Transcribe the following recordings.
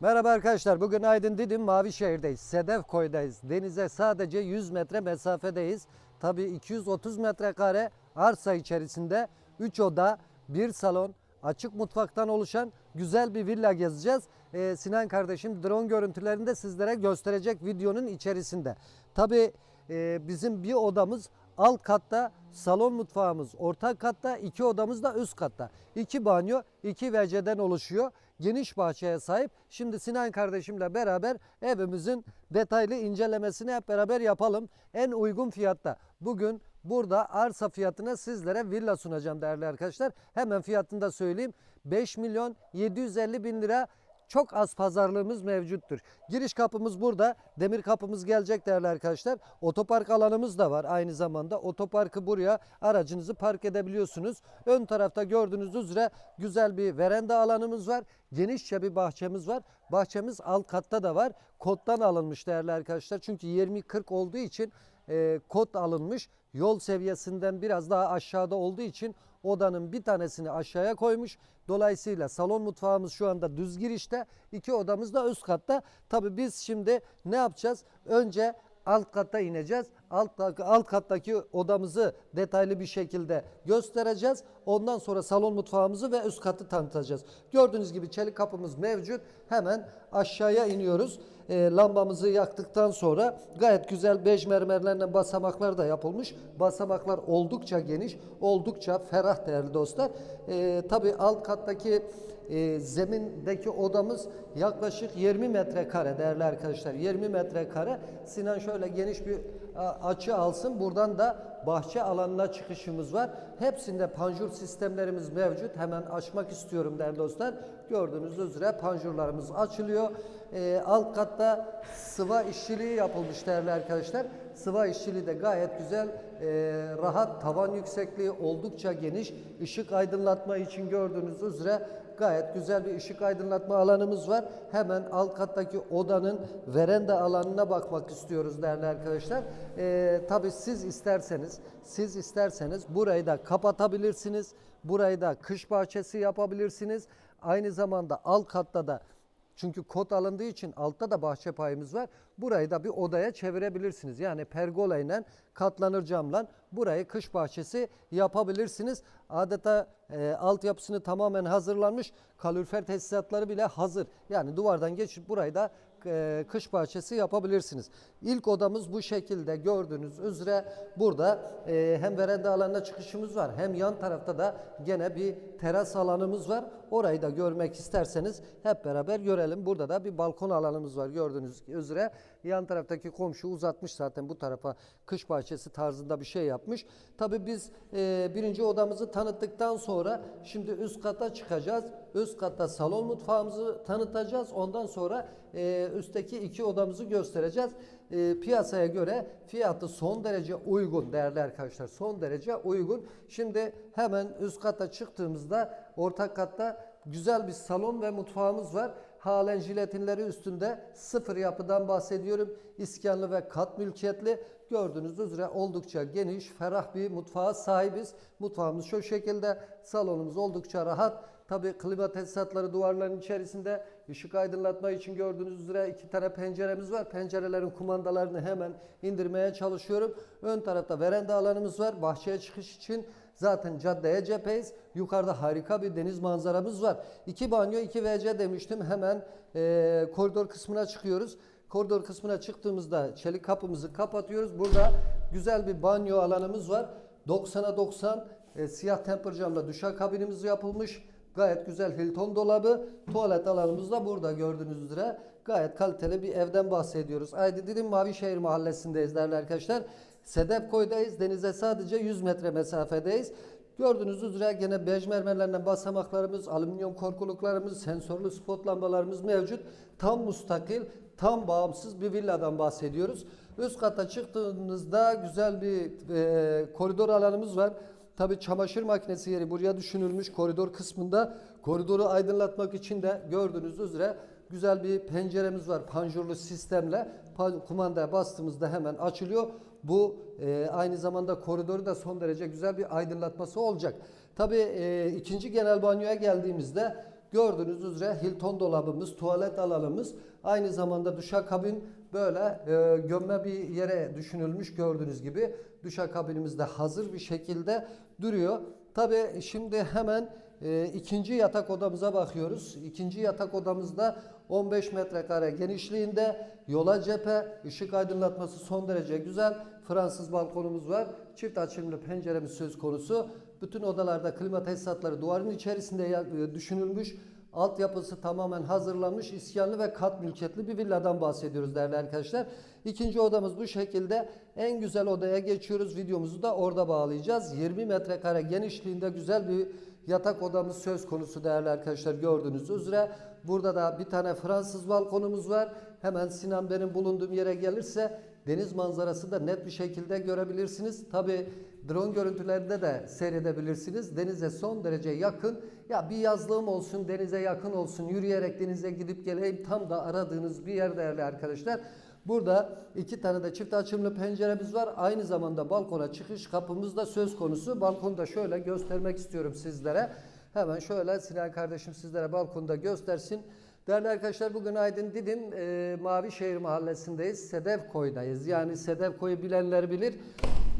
Merhaba arkadaşlar. Bugün Aydın Didim Mavişehir'deyiz. Sedef Koy'dayız. Denize sadece 100 metre mesafedeyiz. Tabii 230 metrekare arsa içerisinde 3 oda, 1 salon, açık mutfaktan oluşan güzel bir villa gezeceğiz. Ee, Sinan kardeşim drone görüntülerini de sizlere gösterecek videonun içerisinde. Tabii e, bizim bir odamız alt katta salon mutfağımız, orta katta iki odamız da üst katta. İki banyo, iki WC'den oluşuyor. Geniş bahçeye sahip. Şimdi Sinan kardeşimle beraber evimizin detaylı incelemesini hep beraber yapalım. En uygun fiyatta. Bugün burada arsa fiyatına sizlere villa sunacağım değerli arkadaşlar. Hemen fiyatını da söyleyeyim. 5 milyon 750 bin lira çok az pazarlığımız mevcuttur. Giriş kapımız burada. Demir kapımız gelecek değerli arkadaşlar. Otopark alanımız da var aynı zamanda. Otoparkı buraya aracınızı park edebiliyorsunuz. Ön tarafta gördüğünüz üzere güzel bir veranda alanımız var. Genişçe bir bahçemiz var. Bahçemiz alt katta da var. Koddan alınmış değerli arkadaşlar. Çünkü 20-40 olduğu için e, kod alınmış. Yol seviyesinden biraz daha aşağıda olduğu için odanın bir tanesini aşağıya koymuş. Dolayısıyla salon mutfağımız şu anda düz girişte. iki odamız da üst katta. Tabii biz şimdi ne yapacağız? Önce alt kata ineceğiz. Alt, alt kattaki odamızı detaylı bir şekilde göstereceğiz. Ondan sonra salon mutfağımızı ve üst katı tanıtacağız. Gördüğünüz gibi çelik kapımız mevcut. Hemen aşağıya iniyoruz. E, lambamızı yaktıktan sonra gayet güzel bej mermerlerle basamaklar da yapılmış. Basamaklar oldukça geniş, oldukça ferah değerli dostlar. E, tabii alt kattaki e, zemindeki odamız yaklaşık 20 metrekare değerli arkadaşlar. 20 metrekare. Sinan şöyle geniş bir açı alsın. Buradan da bahçe alanına çıkışımız var. Hepsinde panjur sistemlerimiz mevcut. Hemen açmak istiyorum değerli dostlar. Gördüğünüz üzere panjurlarımız açılıyor. E, alt katta sıva işçiliği yapılmış değerli arkadaşlar. Sıva işçiliği de gayet güzel, e, rahat, tavan yüksekliği oldukça geniş. Işık aydınlatma için gördüğünüz üzere gayet güzel bir ışık aydınlatma alanımız var. Hemen alt kattaki odanın veranda alanına bakmak istiyoruz değerli arkadaşlar. E, tabii siz isterseniz, siz isterseniz burayı da kapatabilirsiniz. Burayı da kış bahçesi yapabilirsiniz. Aynı zamanda alt katta da çünkü kod alındığı için altta da bahçe payımız var. Burayı da bir odaya çevirebilirsiniz. Yani pergola ile katlanır camla burayı kış bahçesi yapabilirsiniz. Adeta e, altyapısını tamamen hazırlanmış. Kalorifer tesisatları bile hazır. Yani duvardan geçip burayı da e, kış bahçesi yapabilirsiniz. İlk odamız bu şekilde gördüğünüz üzere burada e, hem veranda alanına çıkışımız var hem yan tarafta da gene bir teras alanımız var. Orayı da görmek isterseniz hep beraber görelim. Burada da bir balkon alanımız var gördüğünüz üzere. Yan taraftaki komşu uzatmış zaten bu tarafa kış bahçesi tarzında bir şey yapmış. Tabii biz e, birinci odamızı tanıttıktan sonra şimdi üst kata çıkacağız. Üst katta salon mutfağımızı tanıtacağız. Ondan sonra e, üstteki iki odamızı göstereceğiz. E, piyasaya göre fiyatı son derece uygun değerli arkadaşlar. Son derece uygun. Şimdi hemen üst kata çıktığımızda orta katta güzel bir salon ve mutfağımız var. Halen jiletinleri üstünde sıfır yapıdan bahsediyorum. İskanlı ve kat mülkiyetli. Gördüğünüz üzere oldukça geniş, ferah bir mutfağa sahibiz. Mutfağımız şu şekilde. Salonumuz oldukça rahat. Tabi klima tesisatları duvarların içerisinde ışık aydınlatma için gördüğünüz üzere iki tane penceremiz var. Pencerelerin kumandalarını hemen indirmeye çalışıyorum. Ön tarafta veranda alanımız var. Bahçeye çıkış için zaten caddeye cepheyiz. Yukarıda harika bir deniz manzaramız var. İki banyo, iki WC demiştim. Hemen e, koridor kısmına çıkıyoruz. Koridor kısmına çıktığımızda çelik kapımızı kapatıyoruz. Burada güzel bir banyo alanımız var. 90'a 90 e, siyah temper camla duşakabinimiz yapılmış. Gayet güzel Hilton dolabı. Tuvalet alanımız da burada gördüğünüz üzere. Gayet kaliteli bir evden bahsediyoruz. Aydın Didim Mavişehir mahallesindeyiz değerli arkadaşlar. Sedef Koy'dayız. Denize sadece 100 metre mesafedeyiz. Gördüğünüz üzere gene bej mermerlerle basamaklarımız, alüminyum korkuluklarımız, sensörlü spot lambalarımız mevcut. Tam mustakil, tam bağımsız bir villadan bahsediyoruz. Üst kata çıktığınızda güzel bir e, koridor alanımız var. Tabi çamaşır makinesi yeri buraya düşünülmüş koridor kısmında. Koridoru aydınlatmak için de gördüğünüz üzere güzel bir penceremiz var panjurlu sistemle. Pa- Kumandaya bastığımızda hemen açılıyor. Bu e, aynı zamanda koridoru da son derece güzel bir aydınlatması olacak. Tabi e, ikinci genel banyoya geldiğimizde Gördüğünüz üzere Hilton dolabımız, tuvalet alanımız, aynı zamanda duşakabin böyle e, gömme bir yere düşünülmüş gördüğünüz gibi. Duşakabinimiz de hazır bir şekilde duruyor. Tabii şimdi hemen e, ikinci yatak odamıza bakıyoruz. İkinci yatak odamızda 15 metrekare genişliğinde yola cephe, ışık aydınlatması son derece güzel. Fransız balkonumuz var. Çift açılımlı penceremiz söz konusu. Bütün odalarda klima tesisatları duvarın içerisinde e, düşünülmüş. Altyapısı tamamen hazırlanmış, iskanlı ve kat mülkiyetli bir villadan bahsediyoruz değerli arkadaşlar. İkinci odamız bu şekilde. En güzel odaya geçiyoruz. Videomuzu da orada bağlayacağız. 20 metrekare genişliğinde güzel bir yatak odamız söz konusu değerli arkadaşlar gördüğünüz üzere. Burada da bir tane Fransız balkonumuz var. Hemen Sinan benim bulunduğum yere gelirse deniz manzarası da net bir şekilde görebilirsiniz. Tabi drone görüntülerinde de seyredebilirsiniz. Denize son derece yakın. Ya bir yazlığım olsun, denize yakın olsun, yürüyerek denize gidip geleyim tam da aradığınız bir yer değerli arkadaşlar. Burada iki tane de çift açımlı penceremiz var. Aynı zamanda balkona çıkış kapımız da söz konusu. Balkonu da şöyle göstermek istiyorum sizlere. Hemen şöyle Sinan kardeşim sizlere balkonda göstersin. Değerli arkadaşlar bugün Aydın Didim e, Mavişehir Mahallesi'ndeyiz. Sedefkoy'dayız. Yani Sedefkoy'u bilenler bilir.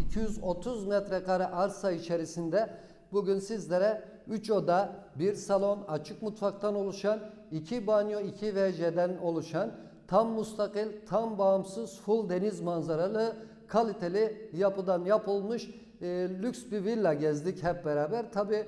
230 metrekare arsa içerisinde bugün sizlere 3 oda, 1 salon, açık mutfaktan oluşan, 2 banyo, 2 WC'den oluşan, tam mustakil, tam bağımsız, full deniz manzaralı, kaliteli yapıdan yapılmış e, lüks bir villa gezdik hep beraber. Tabi e,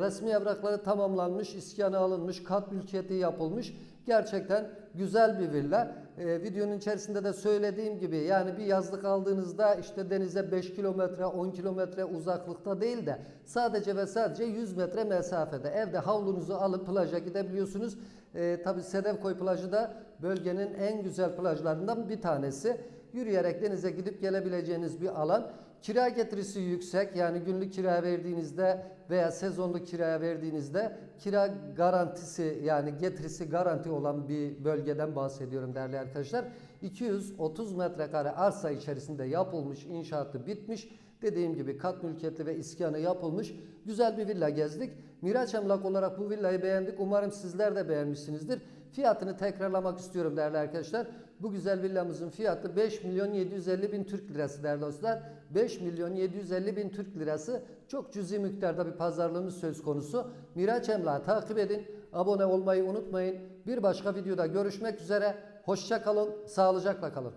resmi evrakları tamamlanmış, iskanı alınmış, kat mülkiyeti yapılmış. Gerçekten güzel bir villa. E, videonun içerisinde de söylediğim gibi yani bir yazlık aldığınızda işte denize 5 kilometre 10 kilometre uzaklıkta değil de sadece ve sadece 100 metre mesafede evde havlunuzu alıp plaja gidebiliyorsunuz. E, Tabi Sedefkoy plajı da bölgenin en güzel plajlarından bir tanesi. Yürüyerek denize gidip gelebileceğiniz bir alan. Kira getirisi yüksek yani günlük kira verdiğinizde veya sezonluk kiraya verdiğinizde kira garantisi yani getirisi garanti olan bir bölgeden bahsediyorum değerli arkadaşlar. 230 metrekare arsa içerisinde yapılmış inşaatı bitmiş. Dediğim gibi kat mülkiyetli ve iskanı yapılmış güzel bir villa gezdik. Miraç Emlak olarak bu villayı beğendik. Umarım sizler de beğenmişsinizdir. Fiyatını tekrarlamak istiyorum değerli arkadaşlar. Bu güzel villamızın fiyatı 5 milyon 750 bin Türk lirası değerli dostlar. 5 milyon 750 bin Türk lirası çok cüzi miktarda bir pazarlığımız söz konusu. Miraç Emlak'ı takip edin. Abone olmayı unutmayın. Bir başka videoda görüşmek üzere. Hoşça kalın, sağlıcakla kalın.